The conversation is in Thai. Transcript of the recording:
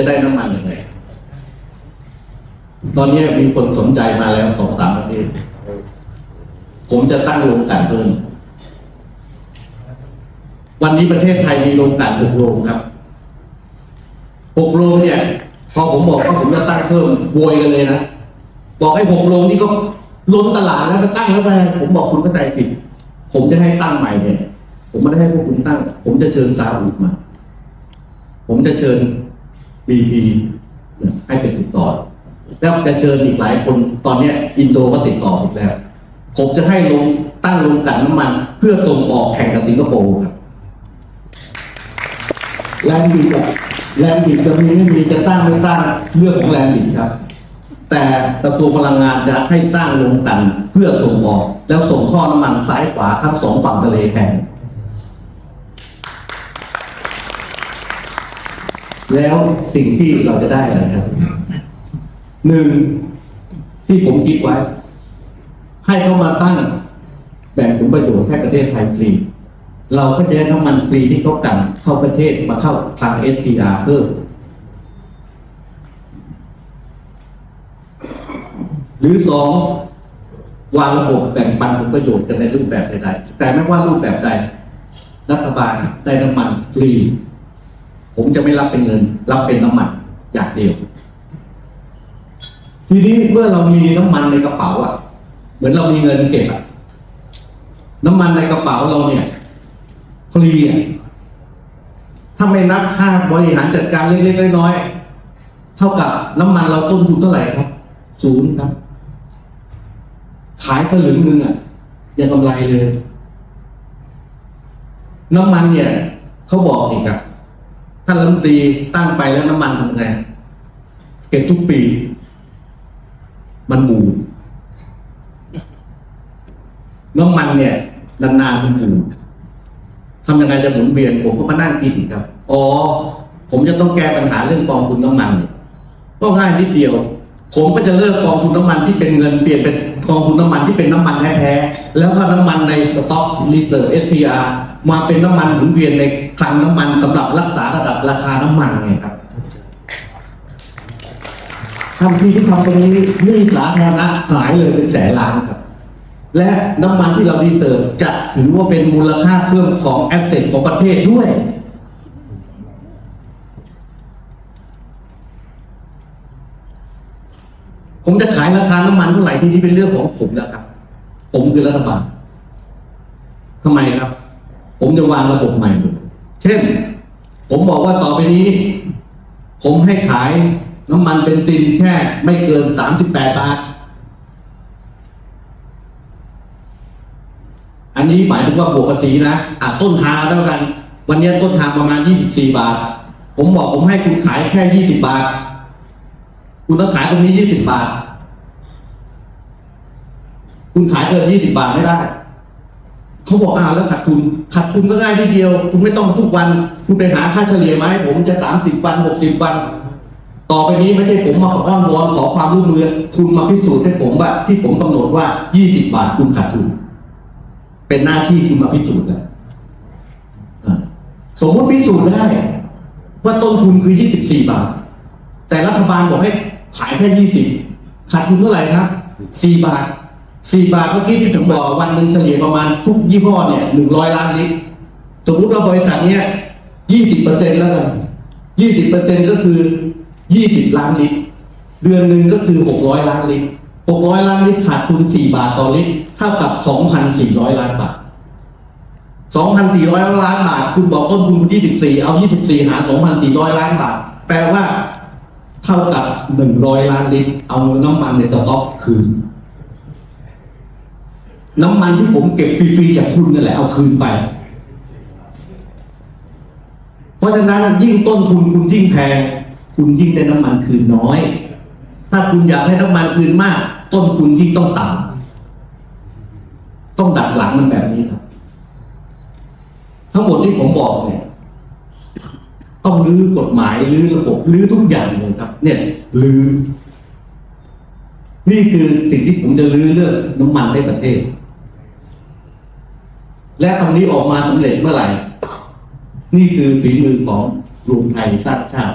จะได้น้ำมันยังไง ตอนนี้มีคนสนใจมาแล้วสองสามประเทศผมจะตั้งโรงกลั่นเพิ่มวันนี้ประเทศไทยมีโรงกลั่นหกโรงครับหกโรงเนี่ย พอผมบอกว่าผมจะตั้งเพิ่มโวยกันเลยนะบอกให้หกโรงนี่ก็ล้นตลาดแล้วจะตั้งแล้วไปผมบอกคุณเข้าใจผิด ผมจะให้ตั้งใหม่เนี่ย ผมไม่ได้ให้พวกคุณตั้ง ผมจะเชิญซาอุดมา ผมจะเชิญ บีพีให้เป็นติดต่อ แล้วจะเชิญอีกหลายคนตอนเนี้อินโดก็ติดต่อผมแล้ว ผมจะให้ลงตั้งโรงกลั่นน้ำมัน เพื่อส่งออกแข่งกับสิงคโปร์ครับแรงบิดอะแรงบิดจะมีไม่มีจะสร้างไม่สร้างเรื่องของแรงบิดครับ แต่กระทรวงพลังงานจะให้สร้างโรงกลั่นเพื่อส่งออก แล้วส่งท่อน้ำมันซ้ายขวาทั้งสองฝั่งทะเลแข่ง แล้วสิ่งที่เราจะได้อะไรครับหนึ่งที่ผมคิดไว้ ให้เขามาตั้งแบ่งผลประโยชน์ให้ประเทศไทยฟรีเราก็จะได้น้ำมันฟรีที่เขากันเข้าประเทศมาเข้าทาง SPR เพิ่มหรือสองวางระบบแบ่งปันผลประโยชน์กันในรูปแบบใดๆแต่ไม่ว่ารูปแบบใดรัฐบาลได้น้ำมันฟรี ผมจะไม่รับเป็นเงิน รับเป็นน้ำมันอย่างเดียว ทีนี้เมื่อเรามีน้ำมันในกระเป๋าอะ เหมือนเรามีเงินเก็บอะ น้ำมันในกระเป๋าเราเนี่ยฟรีอะถ้าไม่นับค่าบริหารจัดการเล็กๆน้อยๆเท่ากับน้ำมันเราต้นทุนเท่าไหร่ครับศูนย์ครับ ขายสลึงหนึ่งอะยังกำไรเลย น้ำมันเนี่ย เขาบอกอีกอะ ท่านรัฐมนตรีตั้งไปแล้วน้ำมันทำไงเก็บทุกปี มันบูดน้ำมันเนี่ยนานๆมันบูดทำยังไงจะหมุนเวียนผมก็มานั่งคิดอีกครับ อ๋อ ผมจะต้องแก้ปัญหาเรื่องกองทุนน้ำมันเนี่ยก็ง่ายนิดเดียว ผมก็จะเลิกกองทุนน้ำมันที่เป็นเงินเปลี่ยนเป็นกองทุนน้ำมันที่เป็นน้ำมันแท้ๆแล้วก็น้ำมันในสต็อกรีเซิร์ฟ SPR มาเป็นน้ำมันหมุนเวียนในคลังน้ำมันสำหรับรักษาระดับราคาน้ำมันไงครับทำทีที่ทำตรงนี้หนี่สาธารณะหายเลยเป็นแสนล้านครับและน้ำมันที่เรารีเซิร์ฟจะถือว่าเป็นมูลค่าเพิ่มของแอสเซทของประเทศด้วย ผมจะขายราคาน้ำมันเท่าไหร่ที่นี่เป็นเรื่องของผมแล้วครับ ผมคือรัฐบาลทำไมครับ ผมจะวางระบบใหม่ เช่น ผมบอกว่าต่อไปนี้ ผมให้ขายน้ำมันเป็นซินแค่ไม่เกินสามสิบแปดบาท อันนี้หมายถึงว่าบวกภาษีนะอะต้นทางแล้วกัน วันนี้ต้นทางประมาณ24บสี่บาท ผมบอกผมให้คุณขายแค่20บาท คุณต้องขายตรงนี้20บบาท คุณขายเกิน20บาทไม่ได้ เขาบอกอ่าแล้วขาดทุนขาดทุนก็ง่ายทีเดียว คุณไม่ต้องทุกวัน คุณไปหาค่าเฉลี่ยมาให้ผมจะ30วัน60วัน ต่อไปนี้ไม่ใช่ผมมาขออ้อนวอนขอความร่วมมือ คุณมาพิสูจน์ให้ผมว่า ที่ผมกำหนดว่า20บบาทคุณขาดทุน เป็นหน้าที่คุณมาพิสูจน์แล้วอ่าสมมติพิสูจน์ได้ว่าต้นทุนคือ 24 บาท แต่รัฐบาลบอกให้ ขายแค่20ขาดทุนเท่าไหร่ครับ4บาท4บาทเมื่อกี้ที่ผมบอกวันหนึ่งเฉลี่ยประมาณทุกยี่ห้อเนี่ย100ล้านลิตรสมมติว่าบริษัทเนี่ย20เปอร์เซ็นต์แล้วกัน20เปอร์เซ็นต์ก็คือ20ล้านลิตรเดือนหนึ่งก็คือ600ล้านลิตร600ล้านลิตรขาดทุน4บาทต่อลิตรเท่ากับ2,400ล้านบาท2,400ล้านบาท คุณบอกต้นทุนคุณ24เอา24หาร2,400ล้านบาท แปลว่า เท่ากับ100ล้านลิตร เอาน้ำมันในสต็อกคืน น้ำมันที่ผมเก็บฟรีๆจากคุณนั่นแหละเอาคืนไป เพราะฉะนั้นยิ่งต้นทุนคุณยิ่งแพง คุณยิ่งได้น้ำมันคืนน้อย ถ้าคุณอยากให้น้ำมันคืนมาก ต้นทุนยิ่งต้องต่ำต้องดักหลังมันแบบนี้ครับ ทั้งหมดที่ผมบอกเนี่ย ต้องรื้อกฎหมายรื้อระบบรื้อทุกอย่างเลยครับ เนี่ยรื้อนี่คือสิ่งที่ผมจะรื้อเรื่องน้ำมันในประเทศ และคำนี้ออกมาสำเร็จเมื่อไหร่ นี่คือฝีมือของรวมไทยสร้างชาติ